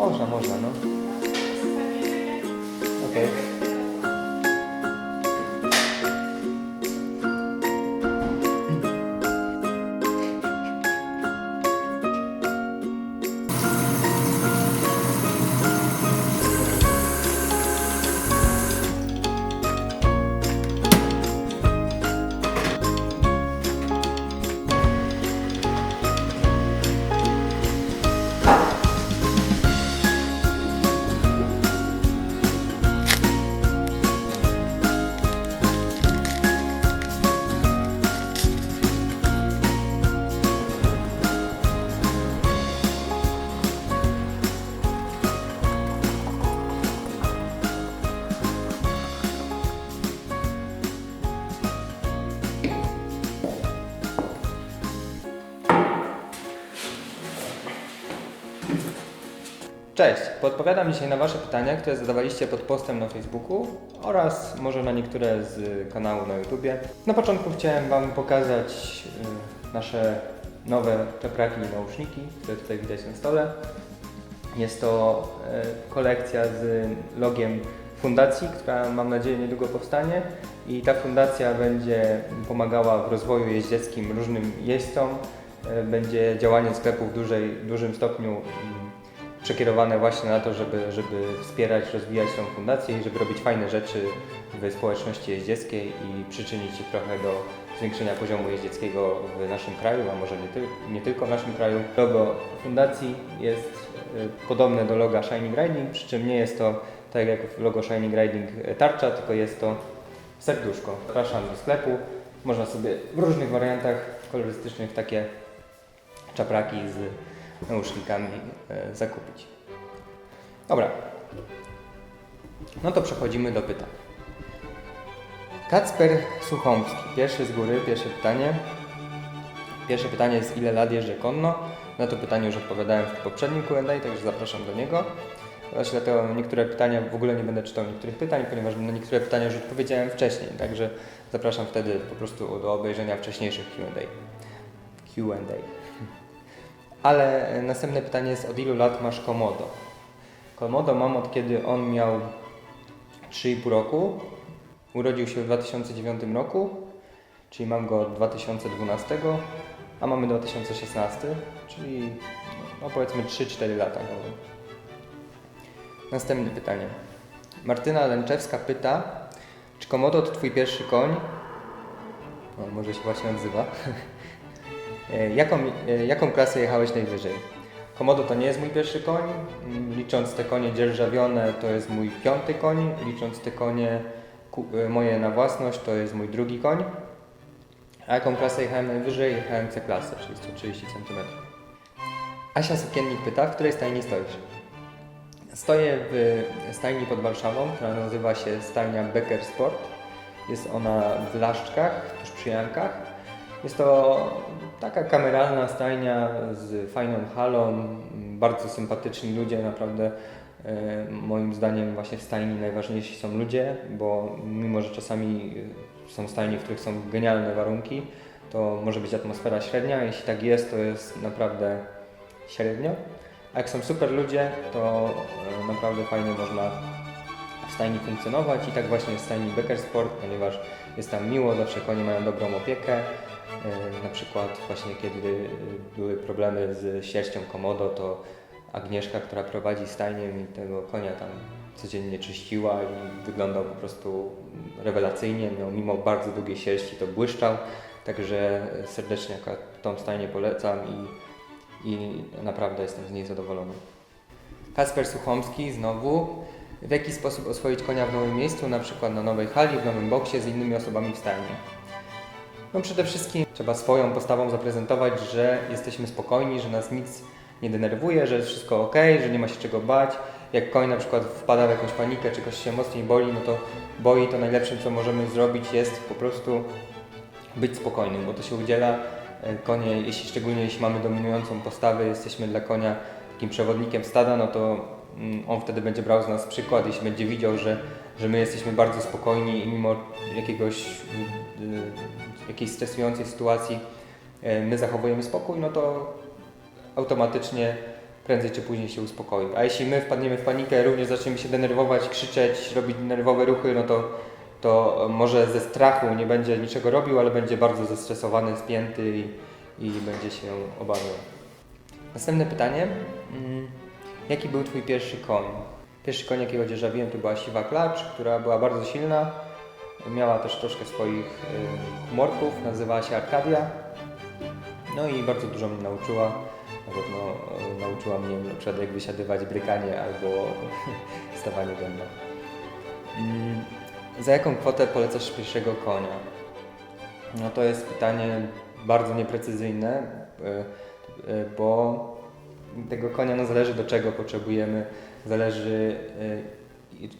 Można, można, no. Okej. Cześć, podpowiadam dzisiaj na Wasze pytania, które zadawaliście pod postem na Facebooku oraz może na niektóre z kanału na YouTubie. Na początku chciałem Wam pokazać y, nasze nowe czapraki i nauszniki, które tutaj widać na stole. Jest to y, kolekcja z logiem fundacji, która mam nadzieję niedługo powstanie i ta fundacja będzie pomagała w rozwoju jeździeckim różnym jeźdźcom. Y, Będzie działanie sklepu w dużej, dużym stopniu mm, przekierowane właśnie na to, żeby, żeby wspierać, rozwijać tą fundację i żeby robić fajne rzeczy w społeczności jeździeckiej i przyczynić się trochę do zwiększenia poziomu jeździeckiego w naszym kraju, a może nie, tyl- nie tylko w naszym kraju. Logo fundacji jest y, podobne do loga Shining Riding, przy czym nie jest to tak jak logo Shining Riding y, tarcza, tylko jest to serduszko. Zapraszam do sklepu. Można sobie w różnych wariantach kolorystycznych takie czapraki z nausznikami e, zakupić. Dobra. No to przechodzimy do pytań. Kacper Suchomski. Pierwszy z góry, pierwsze pytanie. Pierwsze pytanie jest ile lat jeżdżę konno? Na to pytanie już odpowiadałem w poprzednim Q&A, także zapraszam do niego. Właśnie dlatego niektóre pytania, w ogóle nie będę czytał niektórych pytań, ponieważ na niektóre pytania już odpowiedziałem wcześniej, także zapraszam wtedy po prostu do obejrzenia wcześniejszych Q&A. Q&A. Ale e, następne pytanie jest, od ilu lat masz Komodo? Komodo mam od kiedy on miał 3,5 roku. Urodził się w 2009 roku, czyli mam go od 2012, a mamy 2016, czyli no powiedzmy 3-4 lata. Następne pytanie. Martyna Lęczewska pyta, czy Komodo to twój pierwszy koń? O, może się właśnie odzywa. E, Jaką, e, jaką klasę jechałeś najwyżej? Komodo to nie jest mój pierwszy koń. Licząc te konie dzierżawione, to jest mój piąty koń. Licząc te konie e, moje na własność, to jest mój drugi koń. A jaką klasę jechałem najwyżej? Jechałem C-klasę, czyli 130 cm. Asia Sukiennik pyta, w której stajni stoisz? Stoję w stajni pod Warszawą, która nazywa się stajnia Becker Sport. Jest ona w Laszczkach, tuż przy Jankach. Jest to taka kameralna stajnia z fajną halą, bardzo sympatyczni ludzie, naprawdę e, moim zdaniem właśnie w stajni najważniejsi są ludzie, bo mimo, że czasami e, są stajnie, w których są genialne warunki, to może być atmosfera średnia, jeśli tak jest, to jest naprawdę średnio. A jak są super ludzie, to e, naprawdę fajnie można w stajni funkcjonować i tak właśnie jest w stajni Becker Sport, ponieważ jest tam miło, zawsze konie mają dobrą opiekę. E, Na przykład właśnie kiedy e, były problemy z sierścią komodo, to Agnieszka, która prowadzi stajnię mi tego konia tam codziennie czyściła i wyglądał po prostu rewelacyjnie, mimo bardzo długiej sierści to błyszczał, także serdecznie akurat tą stajnię polecam i, i naprawdę jestem z niej zadowolony. Kasper Suchomski znowu. W jaki sposób oswoić konia w nowym miejscu, na przykład na nowej hali, w nowym boksie z innymi osobami w stajni? No przede wszystkim trzeba swoją postawą zaprezentować, że jesteśmy spokojni, że nas nic nie denerwuje, że jest wszystko ok, że nie ma się czego bać. Jak koń na przykład wpada w jakąś panikę, czy kogoś się mocniej boli, no to boi, to najlepszym co możemy zrobić jest po prostu być spokojnym, bo to się udziela e, konie, jeśli szczególnie jeśli mamy dominującą postawę, jesteśmy dla konia takim przewodnikiem stada, no to mm, on wtedy będzie brał z nas przykład, jeśli będzie widział, że, że my jesteśmy bardzo spokojni i mimo jakiegoś, y, jakiejś stresującej sytuacji e, my zachowujemy spokój, no to automatycznie prędzej czy później się uspokoi. A jeśli my wpadniemy w panikę, również zaczniemy się denerwować, krzyczeć, robić nerwowe ruchy, no to, to może ze strachu nie będzie niczego robił, ale będzie bardzo zestresowany, spięty i, i będzie się obawiał. Następne pytanie. Mm, Jaki był Twój pierwszy koń? Pierwszy koń, jakiego dzierżawiłem, to była siwa klacz, która była bardzo silna. Miała też troszkę swoich y, humorków, nazywała się Arkadia. No i bardzo dużo mnie nauczyła. Na pewno y, nauczyła mnie na przykład jak wysiadywać brykanie albo stawanie dęba. Mm, Za jaką kwotę polecasz pierwszego konia? No to jest pytanie bardzo nieprecyzyjne, y, bo tego konia no zależy do czego potrzebujemy, zależy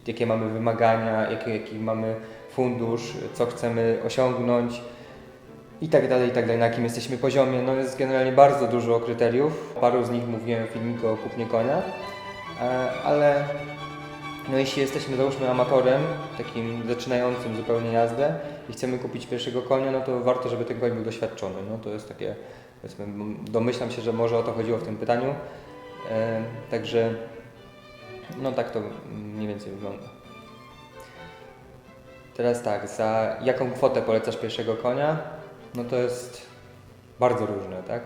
jakie mamy wymagania, jaki, jaki mamy fundusz, co chcemy osiągnąć i tak dalej, i tak dalej, na jakim jesteśmy poziomie. No jest generalnie bardzo dużo kryteriów. Paru z nich mówiłem w filmiku o kupnie konia, e, ale no jeśli jesteśmy załóżmy amatorem, takim zaczynającym zupełnie jazdę i chcemy kupić pierwszego konia, no to warto, żeby ten koń był doświadczony. No to jest takie, powiedzmy, domyślam się, że może o to chodziło w tym pytaniu. E, także no tak to mniej więcej wygląda. Teraz tak, za jaką kwotę polecasz pierwszego konia? No to jest bardzo różne, tak?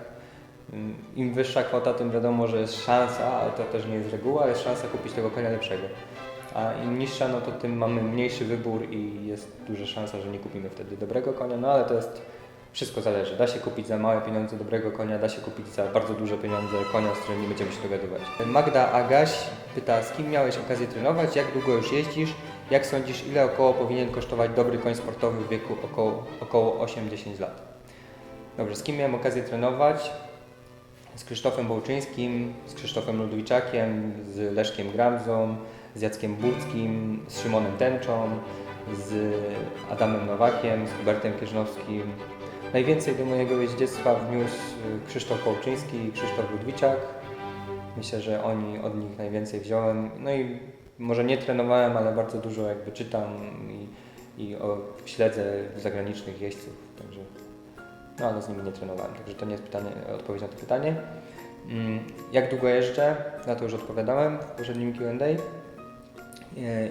Mm, Im wyższa kwota, tym wiadomo, że jest szansa, ale to też nie jest reguła, jest szansa kupić tego konia lepszego. A im niższa, no to tym mamy mniejszy wybór i jest duża szansa, że nie kupimy wtedy dobrego konia, no ale to jest wszystko zależy. Da się kupić za małe pieniądze dobrego konia, da się kupić za bardzo duże pieniądze konia, z którym nie będziemy się dogadywać. Magda Agaś pyta, z kim miałeś okazję trenować, jak długo już jeździsz, jak sądzisz, ile około powinien kosztować dobry koń sportowy w wieku około, około 8-10 lat? Dobrze, z kim miałem okazję trenować? Z Krzysztofem Bołczyńskim, z Krzysztofem Ludwiczakiem, z Leszkiem Gramzą, z Jackiem Burskim, z Szymonem Tęczą, z Adamem Nowakiem, z Hubertem Kierzynowskim. Najwięcej do mojego jeździectwa wniósł y, Krzysztof Bołczyński i Krzysztof Ludwiczak. Myślę, że oni od nich najwięcej wziąłem. No i może nie trenowałem, ale bardzo dużo jakby czytam i, i o, śledzę zagranicznych jeźdźców. Także, no ale z nimi nie trenowałem, także to nie jest pytanie, odpowiedź na to pytanie. Mm, Jak długo jeżdżę? Na to już odpowiadałem w poprzednim Q&A. E,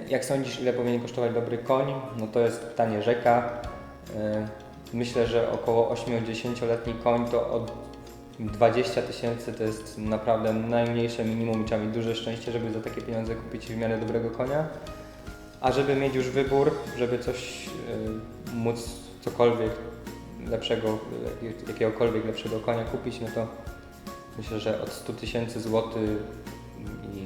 Jak sądzisz, ile powinien kosztować dobry koń? No to jest pytanie rzeka. E, Myślę, że około 8-10-letni koń to od 20 tysięcy to jest naprawdę najmniejsze minimum i trzeba mieć duże szczęście, żeby za takie pieniądze kupić w miarę dobrego konia. A żeby mieć już wybór, żeby coś y, móc cokolwiek lepszego, jak- jakiegokolwiek lepszego konia kupić, no to myślę, że od 100 tysięcy złotych i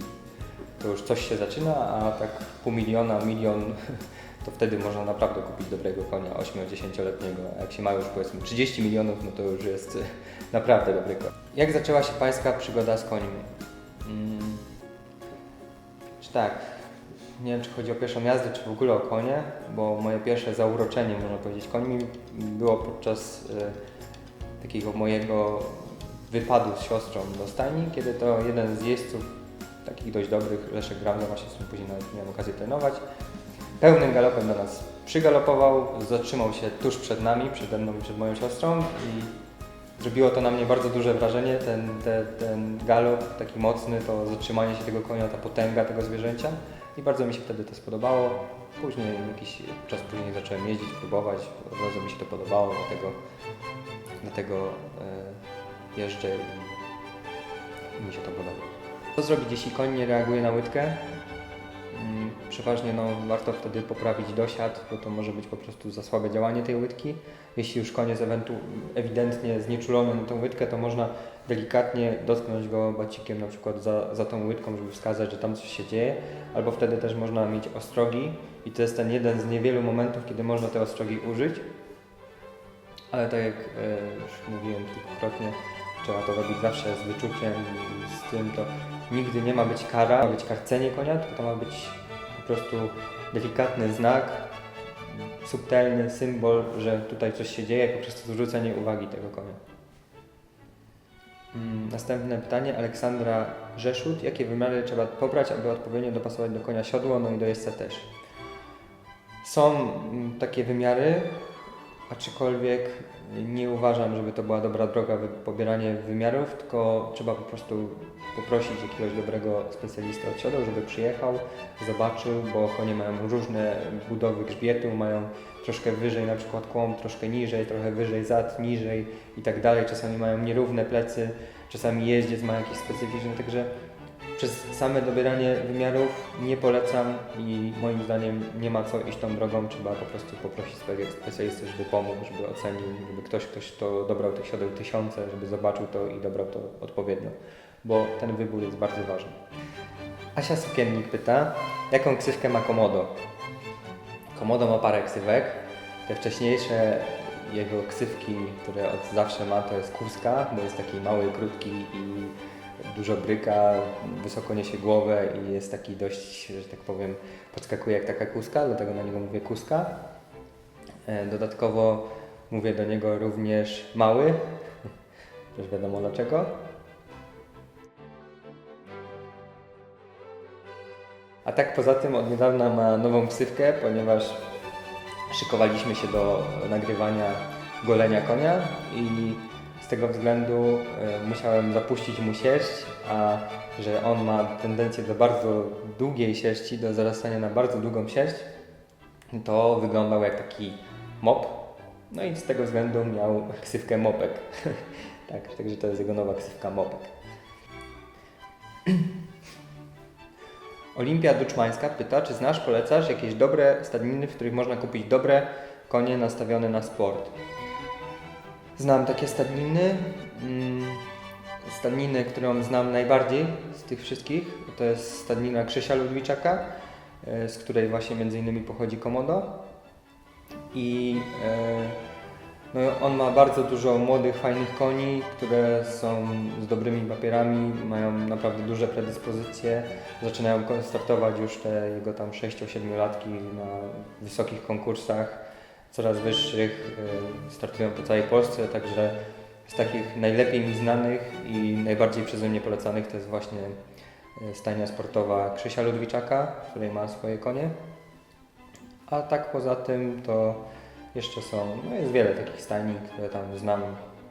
to już coś się zaczyna, a tak pół miliona, milion to wtedy można naprawdę kupić dobrego konia 8-10-letniego. A jak się ma już powiedzmy 30 milionów, no to już jest y, naprawdę dobry koń. Jak zaczęła się Pańska przygoda z końmi? Mm, czy tak, nie wiem czy chodzi o pierwszą jazdę, czy w ogóle o konie, bo moje pierwsze zauroczenie, można powiedzieć, końmi było podczas y, takiego mojego wypadu z siostrą do stajni, kiedy to jeden z jeźdźców, takich dość dobrych, Leszek Gramza, właśnie z później nawet miałem okazję trenować, pełnym galopem do nas przygalopował, zatrzymał się tuż przed nami, przede mną i przed moją siostrą i zrobiło to na mnie bardzo duże wrażenie, ten, te, ten galop taki mocny, to zatrzymanie się tego konia, ta potęga tego zwierzęcia i bardzo mi się wtedy to spodobało. Później, jakiś czas później zacząłem jeździć, próbować, razu mi się to podobało, dlatego, dlatego e, jeżdżę i mi się to podoba. Co zrobić, jeśli koń nie reaguje na łydkę? Przeważnie no, warto wtedy poprawić dosiad, bo to może być po prostu za słabe działanie tej łydki. Jeśli już koń jest ewidentnie znieczulony na tą łydkę, to można delikatnie dotknąć go bacikiem na przykład za, za tą łydką, żeby wskazać, że tam coś się dzieje. Albo wtedy też można mieć ostrogi i to jest ten jeden z niewielu momentów, kiedy można te ostrogi użyć. Ale tak jak e, już mówiłem kilkukrotnie, trzeba to robić zawsze z wyczuciem, z tym to nigdy nie ma być kara, ma być karcenie konia, tylko to ma być prostu delikatny znak, subtelny symbol, że tutaj coś się dzieje, po prostu zwrócenie uwagi tego konia. Mm, Następne pytanie, Aleksandra Rzeszut. Jakie wymiary trzeba pobrać, aby odpowiednio dopasować do konia siodło, no i do jeźdźca też? Są mm, takie wymiary, aczkolwiek nie uważam, żeby to była dobra droga wy- pobieranie wymiarów, tylko trzeba po prostu poprosić jakiegoś dobrego specjalisty od siodeł, żeby przyjechał, zobaczył, bo konie mają różne budowy grzbietu, mają troszkę wyżej na przykład kłąb, troszkę niżej, trochę wyżej zad, niżej i tak dalej. Czasami mają nierówne plecy, czasami jeździec ma jakieś specyficzne, także przez same dobieranie wymiarów nie polecam i moim zdaniem nie ma co iść tą drogą, trzeba po prostu poprosić swojego specjalisty, żeby pomógł, żeby ocenił, żeby ktoś, ktoś to dobrał tych siodeł tysiące, żeby zobaczył to i dobrał to odpowiednio, bo ten wybór jest bardzo ważny. Asia Sukiennik pyta, jaką ksywkę ma Komodo? Komodo ma parę ksywek. Te wcześniejsze jego ksywki, które od zawsze ma, to jest Kuska, bo jest taki mały, krótki i dużo bryka, wysoko niesie głowę i jest taki dość, że tak powiem, podskakuje jak taka kuska, dlatego na niego mówię Kuska. E, Dodatkowo mówię do niego również mały, też wiadomo dlaczego. A tak poza tym od niedawna ma nową ksywkę, ponieważ szykowaliśmy się do nagrywania golenia konia i z tego względu e, musiałem zapuścić mu sierść, a że on ma tendencję do bardzo długiej sierści, do zarastania na bardzo długą sierść, to wyglądał jak taki mop. No i z tego względu miał ksywkę mopek. tak, także to jest jego nowa ksywka mopek. Olimpia Duczmańska pyta, czy znasz, polecasz jakieś dobre stadniny, w których można kupić dobre konie nastawione na sport? Znam takie stadniny. Mm, Stadninę, którą znam najbardziej z tych wszystkich, to jest stadnina Krzysia Ludwiczaka, e, z której właśnie między innymi pochodzi Komodo. I e, no, on ma bardzo dużo młodych, fajnych koni, które są z dobrymi papierami, mają naprawdę duże predyspozycje. Zaczynają startować już te jego tam 6-7 latki na wysokich konkursach, coraz wyższych. y, Startują po całej Polsce, także z takich najlepiej mi znanych i najbardziej przeze mnie polecanych to jest właśnie y, stajnia sportowa Krzysia Ludwiczaka, w której ma swoje konie. A tak poza tym to jeszcze są, no jest wiele takich stajni, które tam znam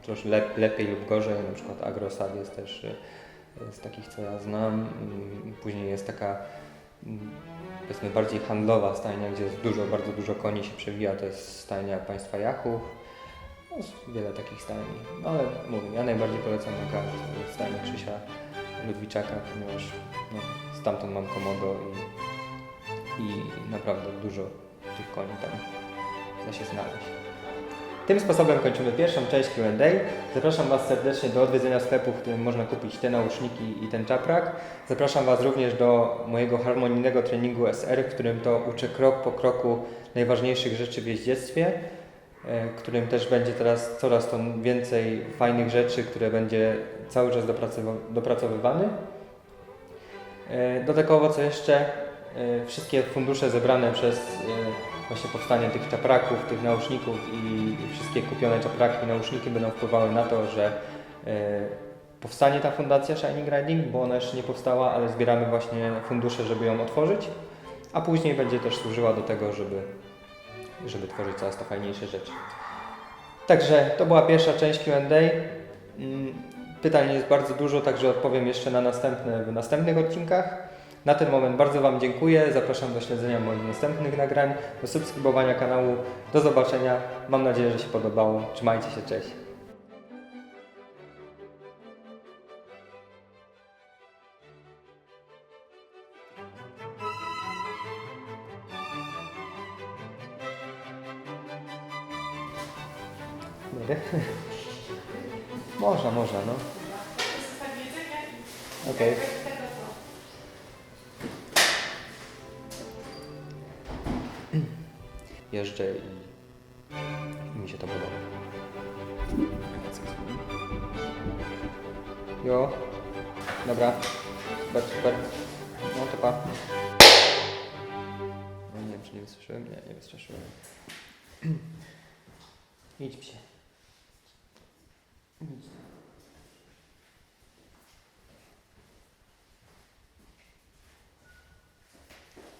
troszkę lep, lepiej lub gorzej, na przykład Agrosad jest też y, z takich, co ja znam. Mm, Później jest taka, powiedzmy, bardziej handlowa stajnia, gdzie jest dużo, bardzo dużo koni się przewija, to jest stajnia państwa Jachów. No, wiele takich stajni, no ale mówię, ja najbardziej polecam na stajnia Krzysia Ludwiczaka, ponieważ no, stamtąd mam komodo i, i naprawdę dużo tych koni tam da się znaleźć. Tym sposobem kończymy pierwszą część Q&A. Zapraszam Was serdecznie do odwiedzenia sklepu, w którym można kupić te nauszniki i ten czaprak. Zapraszam Was również do mojego harmonijnego treningu SR, w którym to uczę krok po kroku najważniejszych rzeczy w jeździectwie, e, którym też będzie teraz coraz to więcej fajnych rzeczy, które będzie cały czas dopracowywany. E, Dodatkowo co jeszcze? E, Wszystkie fundusze zebrane przez właśnie powstanie tych czapraków, tych nauszników i wszystkie kupione czapraki i nauszniki będą wpływały na to, że e, powstanie ta fundacja Shining Riding, bo ona jeszcze nie powstała, ale zbieramy właśnie fundusze, żeby ją otworzyć, a później będzie też służyła do tego, żeby, żeby tworzyć coraz to fajniejsze rzeczy. Także to była pierwsza część Q&A. Mm, Pytań jest bardzo dużo, także odpowiem jeszcze na następne w następnych odcinkach. Na ten moment bardzo Wam dziękuję. Zapraszam do śledzenia moich następnych nagrań, do subskrybowania kanału. Do zobaczenia. Mam nadzieję, że się podobało. Trzymajcie się, cześć. Dobry. Można, można, no. Okej. Jeżdżę i, i mi się to podoba. Jo. Dobra. Super, super. No to pa. No nie wiem, czy nie wystraszyłem? Nie, nie wystraszyłem. Idź psie. Idź.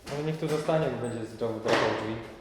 No niech tu zostanie, bo będzie zdrowo dropał drzwi.